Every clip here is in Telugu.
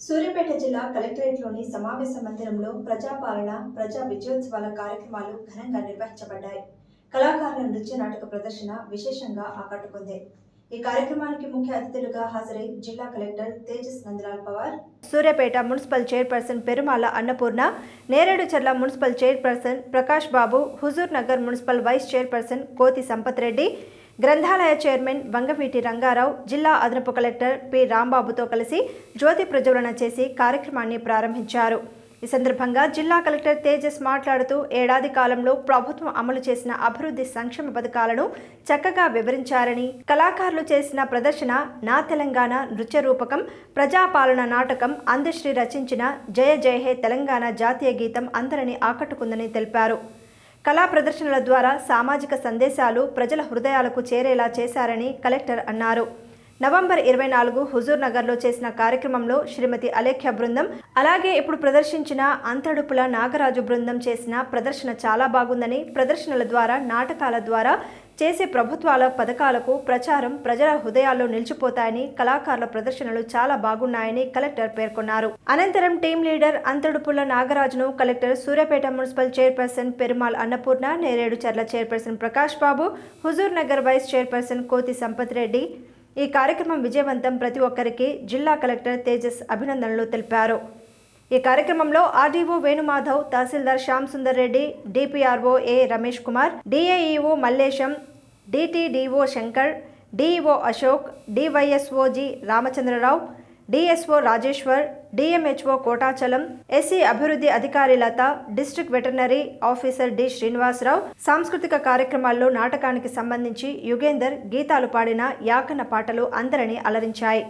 సూర్యాపేట జిల్లా కలెక్టరేట్లోని సమావేశ మందిరంలో ప్రజాపాలన ప్రజా విజయోత్సవాల కార్యక్రమాలు ఘనంగా నిర్వహించబడ్డాయి. కళాకారుల నృత్య నాటక ప్రదర్శన విశేషంగా ఆకట్టుకుంది. ఈ కార్యక్రమానికి ముఖ్య అతిథులుగా హాజరై జిల్లా collector Tejas Nandlal Pawar Suryapet municipal chairperson Perumala Annapurna Nereducherla municipal chairperson Prakash Babu Huzur Nagar municipal vice chairperson Kothi Sampath Reddy గ్రంథాలయ చైర్మన్ వంగవీటి రంగారావు జిల్లా అదనపు కలెక్టర్ పి. రాంబాబుతో కలిసి జ్యోతి ప్రజ్వలన చేసి కార్యక్రమాన్ని ప్రారంభించారు. ఈ సందర్భంగా జిల్లా కలెక్టర్ తేజస్ మాట్లాడుతూ ఏడాది కాలంలో ప్రభుత్వం అమలు చేసిన అభివృద్ధి సంక్షేమ పథకాలను చక్కగా వివరించారని కళాకారులు చేసిన ప్రదర్శన నా తెలంగాణ నృత్య రూపకం ప్రజాపాలన నాటకం అందశ్రీ రచించిన జయ జయ హే తెలంగాణ జాతీయ గీతం అందరినీ ఆకట్టుకుందని తెలిపారు. కళా ప్రదర్శనల ద్వారా సామాజిక సందేశాలు ప్రజల హృదయాలకు చేరేలా చేశారని కలెక్టర్ అన్నారు. నవంబర్ ఇరవై నాలుగు హుజూర్ నగర్లో చేసిన కార్యక్రమంలో శ్రీమతి అలేఖ్య బృందం అలాగే ఇప్పుడు ప్రదర్శించిన అంతడుపుల నాగరాజు బృందం చేసిన ప్రదర్శన చాలా బాగుందని ప్రదర్శనల ద్వారా నాటకాల ద్వారా చేసే ప్రభుత్వాల పథకాలకు ప్రచారం ప్రజల హృదయాల్లో నిలిచిపోతాయని కళాకారుల ప్రదర్శనలు చాలా బాగున్నాయని కలెక్టర్ పేర్కొన్నారు. అనంతరం team leader అంతడుపుల నాగరాజును collector Suryapet municipal chairperson Perumal Annapurna Nereducherla chairperson Prakash Babu Huzur Nagar vice chairperson Kothi Sampath Reddy ఈ కార్యక్రమం విజయవంతం ప్రతి ఒక్కరికి జిల్లా కలెక్టర్ తేజస్ అభినందనలు తెలిపారు. ఈ కార్యక్రమంలో RDO Venumadhav tahsildar Shyam Sundar Reddy DPRO A Ramesh Kumar DAEO Mallesham DTDO Shankar DEO Ashok డివైఎస్ఓజి Ramachandrarao DSO Rajeshwar DMHO Kotachalam SC అభివృద్ధి అధికారి Latha district veterinary officer D Srinivasarao. సాంస్కృతిక కార్యక్రమాల్లో నాటకానికి సంబంధించి యుగేందర్ గీతాలు పాడిన యాకన్న పాటలు అందరినీ అలరించాయి.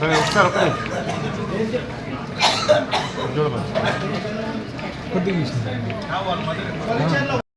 సరే ఒకసారి చూడమని కొద్దిగా ఇష్టం.